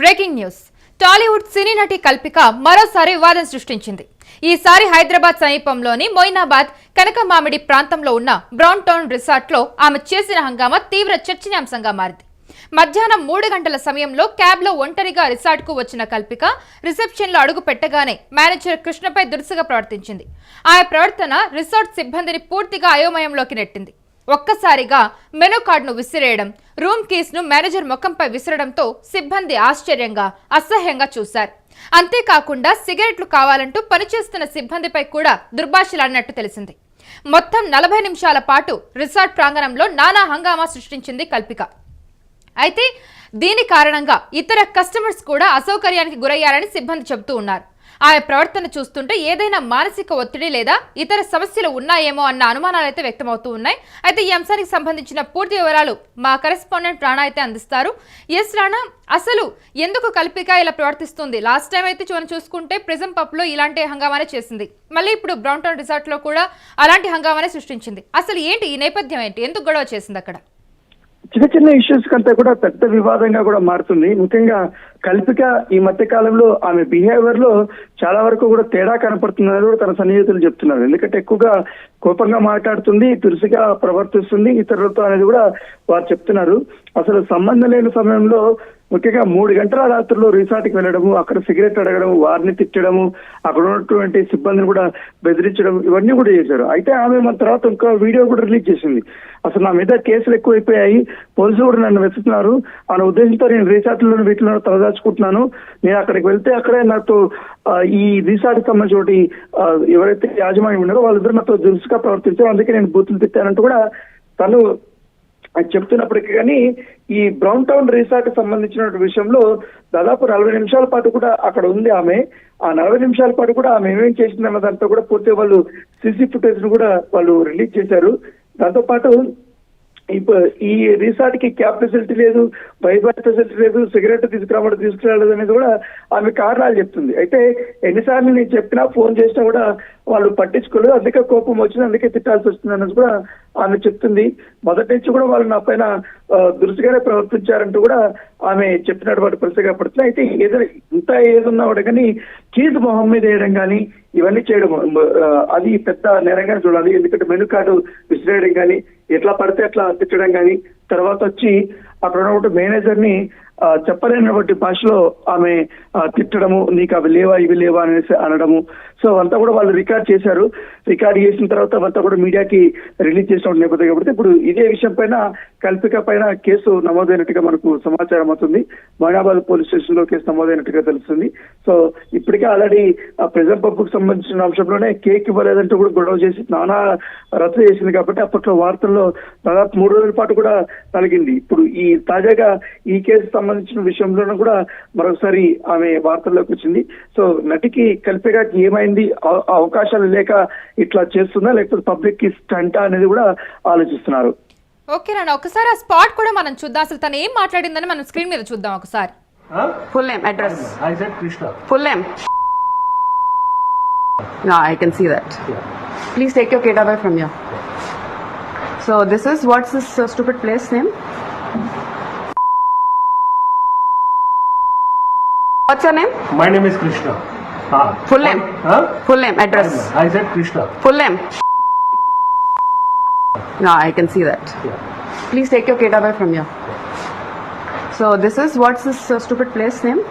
Breaking news. Tollywood సినీ నటి కల్పిక మరోసారి వివాదం సృష్టించింది. ఈసారి హైదరాబాద్ సమీపంలోని మొయినాబాద్ కనకమామిడి ప్రాంతంలో ఉన్న బ్రౌన్ టౌన్ రిసార్ట్లో ఆమె చేసిన హంగామా తీవ్ర చర్చనీయాంశంగా మారింది. మధ్యాహ్నం మూడు గంటల సమయంలో క్యాబ్లో ఒంటరిగా రిసార్ట్కు వచ్చిన కల్పిక రిసెప్షన్లో అడుగు పెట్టగానే మేనేజర్ కృష్ణపై దురుసుగా ప్రవర్తించింది. ఆమె ప్రవర్తన రిసార్ట్ సిబ్బందిని పూర్తిగా అయోమయంలోకి నెట్టింది. ఒక్కసారిగా మెనూ కార్డును విసిరేయడం రూమ్ కీస్ను మేనేజర్ ముఖంపై విసరడంతో సిబ్బంది ఆశ్చర్యంగా అసహ్యంగా చూశారు. అంతేకాకుండా సిగరెట్లు కావాలంటూ పనిచేస్తున్న సిబ్బందిపై కూడా దుర్భాషలాడినట్టు తెలిసింది. మొత్తం నలభై నిమిషాల పాటు రిసార్ట్ ప్రాంగణంలో నానా హంగామా సృష్టించింది కల్పిక. అయితే దీని కారణంగా ఇతర కస్టమర్స్ కూడా అసౌకర్యానికి గురయ్యారని సిబ్బంది చెబుతూ ఉన్నారు. ఆమె ప్రవర్తన చూస్తుంటే ఏదైనా మానసిక ఒత్తిడి లేదా ఇతర సమస్యలు ఉన్నాయేమో అన్న అనుమానాలు అయితే వ్యక్తమవుతూ ఉన్నాయి. అయితే ఈ అంశానికి సంబంధించిన పూర్తి వివరాలు మా కరెస్పాండెంట్ రాణా అయితే అందిస్తారు. ఎస్ రాణా అసలు ఎందుకు కల్పిక ఇలా ప్రవర్తిస్తుంది? లాస్ట్ టైం అయితే మనం చూసుకుంటే ప్రిజం పబ్లో ఇలాంటి హంగామానే చేసింది. మళ్ళీ ఇప్పుడు బ్రౌన్ టౌన్ రిసార్ట్లో కూడా అలాంటి హంగామానే సృష్టించింది. అసలు ఏంటి ఈ నేపథ్యం ఏంటి? ఎందుకు గొడవ చేసింది అక్కడ? చిన్న చిన్న ఇష్యూస్ కంటే కూడా పెద్ద వివాదంగా కూడా మారుతుంది. ముఖ్యంగా కల్పిక ఈ మధ్య కాలంలో ఆమె బిహేవియర్లో చాలా వరకు కూడా తేడా కనపడుతుందని కూడా తన సన్నిహితులు చెప్తున్నారు. ఎందుకంటే ఎక్కువగా కోపంగా మాట్లాడుతుంది తులసిగా ప్రవర్తిస్తుంది ఇతరులతో అనేది కూడా వారు చెప్తున్నారు. అసలు సంబంధం లేని సమయంలో ముఖ్యంగా మూడు గంటల రాత్రిలో రిసార్ట్కి వెళ్ళడము అక్కడ సిగరెట్ అడగడం వారిని తిట్టడము అక్కడ ఉన్నటువంటి సిబ్బందిని కూడా బెదిరించడం ఇవన్నీ కూడా చేశారు. అయితే ఆమె మన తర్వాత ఇంకో వీడియో కూడా రిలీజ్ చేసింది. అసలు నా మీద కేసులు ఎక్కువైపోయాయి పోలీసులు కూడా నన్ను వెతుకుతున్నారు. అనే ఉద్దేశంతో నేను రీసార్ట్లో వీటిలో తలదాచుకుంటున్నాను నేను అక్కడికి వెళ్తే అక్కడే నాతో ఈ రీసార్ట్ సంబంధించి ఎవరైతే యాజమాన్యం ఉన్నారో వాళ్ళిద్దరు నాతో దురుసుగా ప్రవర్తించారు. అందుకే నేను బూతులు తిట్టానంటూ కూడా తను చెప్తున్నప్పటికీ కానీ ఈ బ్రౌన్ టౌన్ రిసార్ట్ సంబంధించిన విషయంలో దాదాపు నలభై నిమిషాల పాటు కూడా అక్కడ ఉంది ఆమె. ఆ నలభై నిమిషాల పాటు కూడా ఆమె ఏమేం చేసిందన్న దాంతో కూడా పూర్తిగా వాళ్ళు సీసీ ఫుటేజ్ను కూడా వాళ్ళు రిలీజ్ చేశారు. దాంతో పాటు ఇప్పుడు ఈ రిసార్ట్కి క్యాబ్ ఫెసిలిటీ లేదు వైఫై ఫెసిలిటీ లేదు సిగరెట్ తీసుకురావడం తీసుకురాలేదు అనేది కూడా ఆమె కారణాలు చెప్తుంది. అయితే ఎన్నిసార్లు నేను చెప్పినా ఫోన్ చేసినా కూడా వాళ్ళు పట్టించుకోలేదు. అందుకే కోపం వచ్చింది అందుకే తిట్టాల్సి వస్తుంది అన్నది కూడా ఆమె చెప్తుంది. మొదటి నుంచి కూడా వాళ్ళు నా పైన దురుసుగానే ప్రవర్తించారంటూ కూడా ఆమె చెప్పినటువంటి పరిస్థితి పడుతుంది అయితే ఏదైనా ఇంత ఏదున్నా కూడా కానీ చీజ్ మొహం మీద వేయడం కానీ ఇవన్నీ చేయడం అది పెద్ద నేరంగానే చూడాలి. ఎందుకంటే మెను కార్డు విసిరేయడం కానీ ఎట్లా పడితే అట్లా తిట్టడం కానీ తర్వాత వచ్చి అక్కడ ఉన్న మేనేజర్ని చెప్పలేనటువంటి భాషలో ఆమె తిట్టడము నీకు అవి లేవా ఇవి లేవా అనేసి అనడము. సో అంతా కూడా వాళ్ళు రికార్డ్ చేశారు. రికార్డ్ చేసిన తర్వాత అవంతా కూడా మీడియాకి రిలీజ్ చేసిన నేపథ్యం కాబట్టి ఇప్పుడు ఇదే విషయం పైన కల్పిక పైన కేసు నమోదైనట్టుగా మనకు సమాచారం అవుతుంది. మోయినాబాద్ పోలీస్ స్టేషన్లో కేసు నమోదైనట్టుగా తెలుస్తుంది. సో ఇప్పటికే ఆల్రెడీ ప్రెజర్ పబ్కు సంబంధించిన అంశంలోనే కేక్ ఇవ్వలేదంటూ కూడా గొడవ చేసి నానా రద్దు చేసింది కాబట్టి అప్పట్లో వార్తల్లో దాదాపు మూడు రోజుల పాటు కూడా కలిగింది ఇప్పుడు ఈ తాజాగా ఈ కేసు సంబంధించిన విషయంలోనూ కూడా మరొకసారి ఆమె వార్తల్లోకి వచ్చింది సో నటికి కల్పికకి ఏమైంది అవ- అవకాశాలు లేక ఇట్లా చేస్తుందా లేకపోతే పబ్లిక్కి స్టంటా అనేది కూడా ఆలోచిస్తున్నారు ఓకే నాన్న ఒకసారి ఆ స్పాట్ కూడా మనం చూద్దాం అసలు తను ఏం మాట్లాడిందని మనం స్క్రీన్ మీద చూద్దాం ఒకసారి address. I said Krishna. Full name. No, I can see that. Yeah. Please take your kid away from here. So this is what's this uh, stupid place name? What's your name? My name is Krishna. Ah. Full name. Huh? Full name, address. I said Krishna. Full name. No, I can see that. Yeah. Please take your kid away from here. So this is what's this uh, stupid place name?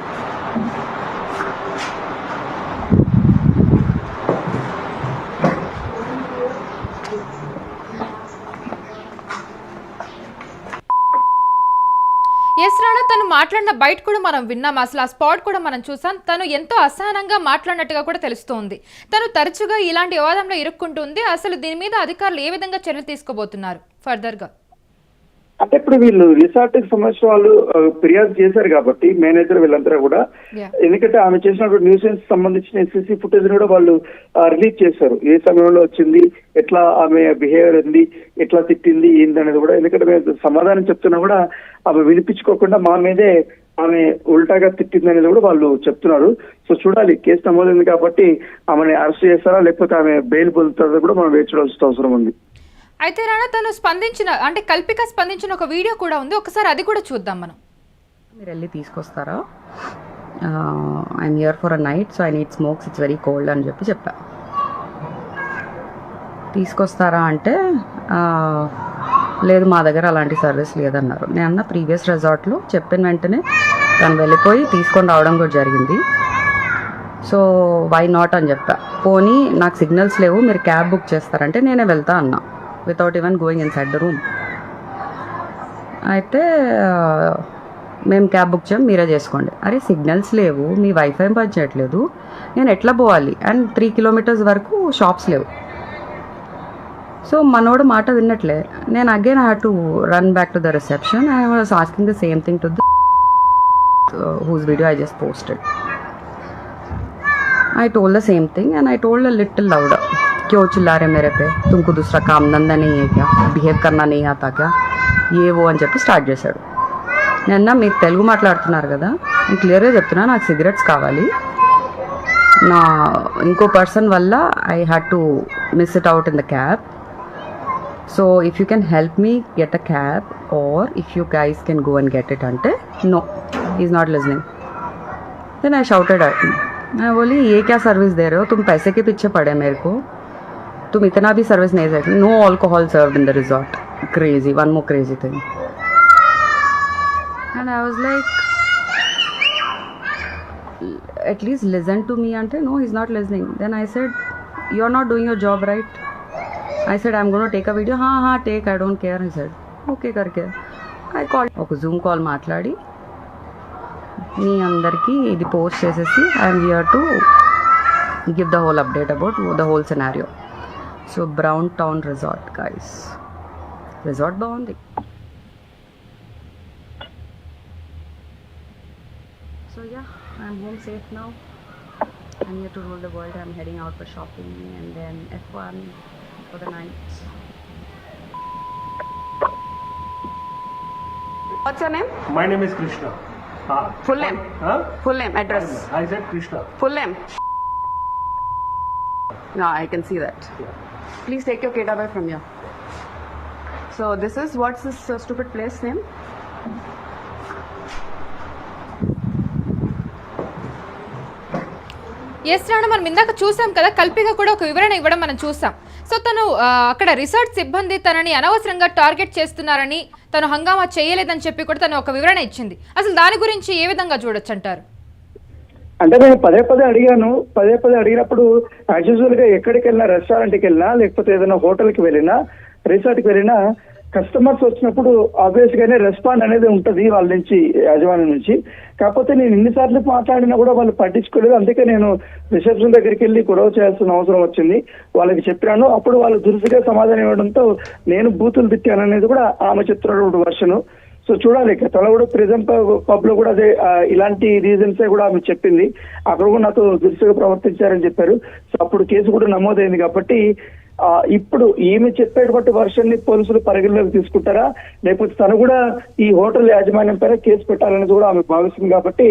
మాట్లాడిన బయట కూడా మనం విన్నాం. అసలు ఆ spot కూడా మనం చూసాం. తను ఎంతో అసహనంగా మాట్లాడినట్టుగా కూడా తెలుస్తోంది. తను తరచుగా ఇలాంటి వివాదంలో ఇరుక్కుంటుంది అసలు దీని మీద అధికారులు ఏ విధంగా చర్యలు తీసుకోబోతున్నారు? ఫర్దర్గా. అంటే ఇప్పుడు వీళ్ళు రిసార్ట్కి సంబంధించిన వాళ్ళు ఫిర్యాదు చేశారు కాబట్టి మేనేజర్ వీళ్ళందరూ కూడా. ఎందుకంటే ఆమె చేసినటువంటి న్యూసెన్స్ సంబంధించిన సీసీ ఫుటేజ్ కూడా వాళ్ళు రిలీజ్ చేశారు. ఏ సమయంలో వచ్చింది ఎట్లా ఆమె బిహేవియర్ ఉంది ఎట్లా తిట్టింది ఏంది అనేది కూడా. ఎందుకంటే మేము సమాధానం చెప్తున్నా కూడా ఆమె వినిపించుకోకుండా మా మీదే ఆమె ఉల్టాగా తిట్టింది అనేది కూడా వాళ్ళు చెప్తున్నారు. సో చూడాలి కేసు నమోదైంది కాబట్టి ఆమెని అరెస్ట్ చేస్తారా లేకపోతే ఆమె బెయిల్ పొందుతారో కూడా మనం వేచి చూడాల్సిన అవసరం ఉంది. అయితే రానా తను స్పందించిన అంటే కల్పిక స్పందించిన ఒక వీడియో కూడా ఉంది. ఒకసారి అది కూడా చూద్దాం మనం. మీరు వెళ్ళి తీసుకొస్తారా? I'm here for a night so I need smokes it's very cold అని చెప్పి చెప్పా. తీసుకొస్తారా అంటే లేదు మా దగ్గర అలాంటి సర్వీస్ లేదన్నారు. నేను అన్న ప్రీవియస్ రిజార్ట్లో చెప్పిన వెంటనే తను వెళ్ళిపోయి తీసుకొని రావడం కూడా జరిగింది. సో వై నాట్ అని చెప్పా. పోనీ నాకు సిగ్నల్స్ లేవు మీరు క్యాబ్ బుక్ చేస్తారంటే నేనే వెళ్తా అన్నా. Without even going inside the room అయితే మేము క్యాబ్ బుక్ చేయం మీరే చేసుకోండి. అరే సిగ్నల్స్ లేవు మీ వైఫై పనిచేయట్లేదు. నేను ఎట్లా పోవాలి? అండ్ త్రీ కిలోమీటర్స్ వరకు షాప్స్ లేవు. సో మనోడు మాట విన్నట్లే. నేను again I had to run back to the reception I was asking the same thing to the whose video I just posted I told the same thing and I told a little louder क्यों चिल्ला रहे मेरे पे तुमको दूसरा काम धंधा नहीं है क्या బిహేవ్ కన్నా नहीं आता क्या ఏ ఓ అని చెప్పి స్టార్ట్ చేశాడు నిన్న మీరు తెలుగు మాట్లాడుతున్నారు కదా నేను క్లియర్గా చెప్తున్నా నాకు సిగరెట్స్ కావాలి నా ఇంకో పర్సన్ వల్ల I had to miss it out in the cab so if you can help me get a cab or if you guys can go and get it అంటే no is not listening then I shouted at मैं बोली ये क्या service दे रहे हो तुम पैसे के पीछे पड़े मेरे को तुम इतना भी सर्विस नहीं सकते no alcohol serve in the resort crazy one more crazy thing and I was like at least listen to me ante no he's not listening then i said you're not doing your job right i said i'm going to take a video ha ha take i don't care he said okay karke i called ఒక Zoom call మాట్లాడి మీ అందరికీ ఇది post చేసేసి I'm here to give the whole update about the whole scenario So brown town resort guys resort బాగుంది so yeah I'm home safe now I'm here to rule the world I'm heading out for shopping and then F one for the night What's your name? My name is Krishna. Ah. Full name. Huh? Full name, address. I said Krishna. Full name. No, I can see that. Yeah. Please take your kid away from here. So this is what's this uh, stupid place name? Yes Rana మనం ఇందాక చూసాం కదా కల్పిక కూడా ఒక వివరణ ఇవ్వడం మనం చూసాం సో తను అక్కడ రిసార్ట్ సిబ్బంది తనని అనవసరంగా టార్గెట్ చేస్తున్నారని తను హంగామా చేయలేదని చెప్పి కూడా తను ఒక వివరణ ఇచ్చింది అసలు దాని గురించి ఏ విధంగా చూడొచ్చు అంటారు అంటే నేను పదే పదే అడిగాను. పదే పదే అడిగినప్పుడు యాజ్ యూజువల్గా ఎక్కడికి వెళ్ళినా రెస్టారెంట్కి వెళ్ళినా లేకపోతే ఏదైనా హోటల్కి వెళ్ళినా రిసార్ట్కి వెళ్ళినా కస్టమర్స్ వచ్చినప్పుడు ఆబ్వియస్ గానే రెస్పాండ్ అనేది ఉంటది వాళ్ళ నుంచి యజమాని నుంచి. కాకపోతే నేను ఎన్నిసార్లు మాట్లాడినా కూడా వాళ్ళు పట్టించుకోలేదు. అందుకే నేను రిసెప్షన్ దగ్గరికి వెళ్ళి గొడవ చేయాల్సిన అవసరం వచ్చింది. వాళ్ళకి చెప్పాను అప్పుడు వాళ్ళు దురుసుగా సమాధానం ఇవ్వడంతో నేను బూతులు తిట్టాను అనేది కూడా ఆమె చెప్తున్నటువంటి వర్షను సో చూడాలి తన కూడా ప్రెసెంట్ పబ్లో కూడా అదే ఇలాంటి రీజన్స్ కూడా ఆమె చెప్పింది. అక్కడ కూడా నాతో దురుసుగా ప్రవర్తించారని చెప్పారు. సో అప్పుడు కేసు కూడా నమోదైంది కాబట్టి ఇప్పుడు ఈమె చెప్పేటువంటి వర్షన్ని పోలీసులు పరిగణలోకి తీసుకుంటారా? లేకపోతే తను కూడా ఈ హోటల్ యాజమాన్యం పైన కేసు పెట్టాలనేది కూడా ఆమె భావిస్తుంది కాబట్టి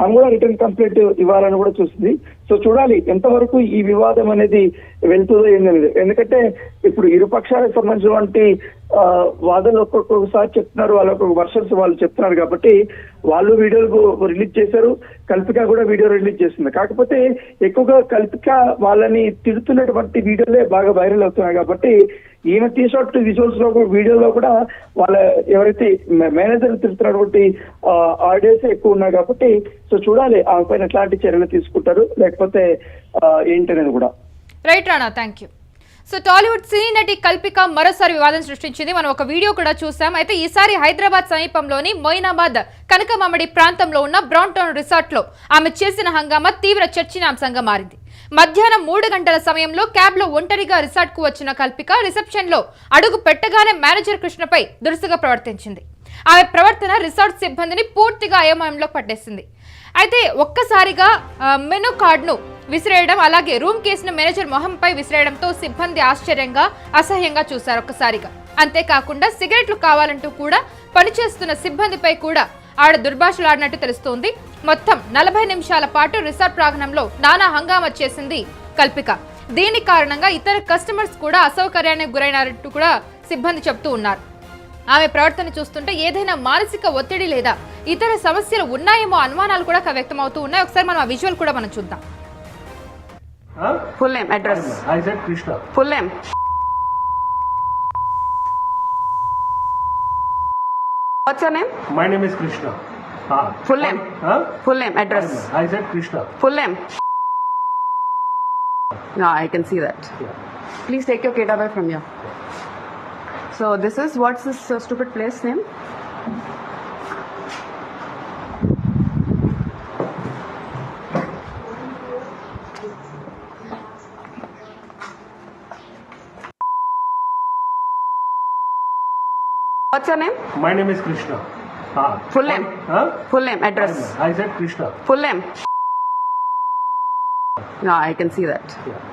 ఆమె కూడా రిటర్న్ కంప్లైంట్ ఇవ్వాలని కూడా చూస్తుంది. సో చూడాలి ఎంతవరకు ఈ వివాదం అనేది వెళ్తుందో ఏందనేది ఎందుకంటే ఇప్పుడు ఇరు పక్షాలకు సంబంధించినటువంటి వాదనలు ఒక్కొక్కసారి చెప్తున్నారు వాళ్ళ ఒక్కొక్క వర్షన్స్ వాళ్ళు చెప్తున్నారు కాబట్టి వాళ్ళు వీడియోలు రిలీజ్ చేశారు కల్పిక కూడా వీడియో రిలీజ్ చేసింది. కాకపోతే ఎక్కువగా కల్పిక వాళ్ళని తిడుతున్నటువంటి వీడియోలే బాగా వైరల్ అవుతున్నాయి కాబట్టి ఈమె తీసినట్టు విజువల్స్లో వీడియోలో కూడా వాళ్ళ ఎవరైతే మేనేజర్ తిరుగుతున్నటువంటి ఆడియోస్ ఎక్కువ ఉన్నాయి కాబట్టి సో చూడాలి ఆమె పైన ఎట్లాంటి చర్యలు తీసుకుంటారు లేకపోతే ఏంటనేది కూడా. Right Rana thank you so Tollywood సినీ నటి కల్పిక మరోసారి వివాదం సృష్టించింది. మనం ఒక వీడియో కూడా చూసాం. అయితే ఈసారి హైదరాబాద్ సమీపంలోని మొయినాబాద్ కనకమామడి ప్రాంతంలో ఉన్న బ్రౌన్ టౌన్ రిసార్ట్లో ఆమె చేసిన హంగామా తీవ్ర చర్చనీయాంశంగా మారింది. మధ్యాహ్నం మూడు గంటల సమయంలో క్యాబ్లో ఒంటరిగా రిసార్ట్కు వచ్చిన కల్పిక రిసెప్షన్లో అడుగు పెట్టగానే మేనేజర్ కృష్ణపై దురుసుగా ప్రవర్తించింది. ఆమె ప్రవర్తన రిసార్ట్ సిబ్బందిని పూర్తిగా అయోమయంలో పట్టేసింది. అయితే ఒక్కసారిగా మెనూ కార్డును విసిరేయడం అలాగే రూమ్ కేసును మేనేజర్ మొహంపై విసిరేయడంతో సిబ్బంది ఆశ్చర్యంగా అసహ్యంగా చూశారు ఒక్కసారిగా. అంతేకాకుండా సిగరెట్లు కావాలంటూ కూడా పనిచేస్తున్న సిబ్బందిపై కూడా ఆడ దుర్భాషలాడినట్టు తెలుస్తోంది. మొత్తం నలభై నిమిషాల పాటు రిసార్ట్ ప్రాంగణంలో నానా హంగామా చేసింది కల్పిక. దీని కారణంగా ఇతర కస్టమర్స్ కూడా అసౌకర్యానికి గురైనారంటూ కూడా సిబ్బంది చెబుతూ ఉన్నారు. ఆమె ప్రవర్తన చూస్తుంటే ఏదైనా మానసిక ఒత్తిడి లేదా ఇతర సమస్యలు ఉన్నాయేమో అనుమానాలు కూడా వ్యక్తమవుతూ ఉన్నాయి. ఒకసారి మనం ఆ విజువల్ కూడా మనం చూద్దాం. Full name address I said Krishna full name what's your name my name is Krishna Full name. Full name address I said Krishna full name No, I can see that. Please take your kid away from here. So this is what's this uh, stupid place name? What's your name? My name is Krishna. Ah. Full name? Huh? Full name, address. I said Krishna. Full name? No, I can see that. Yeah.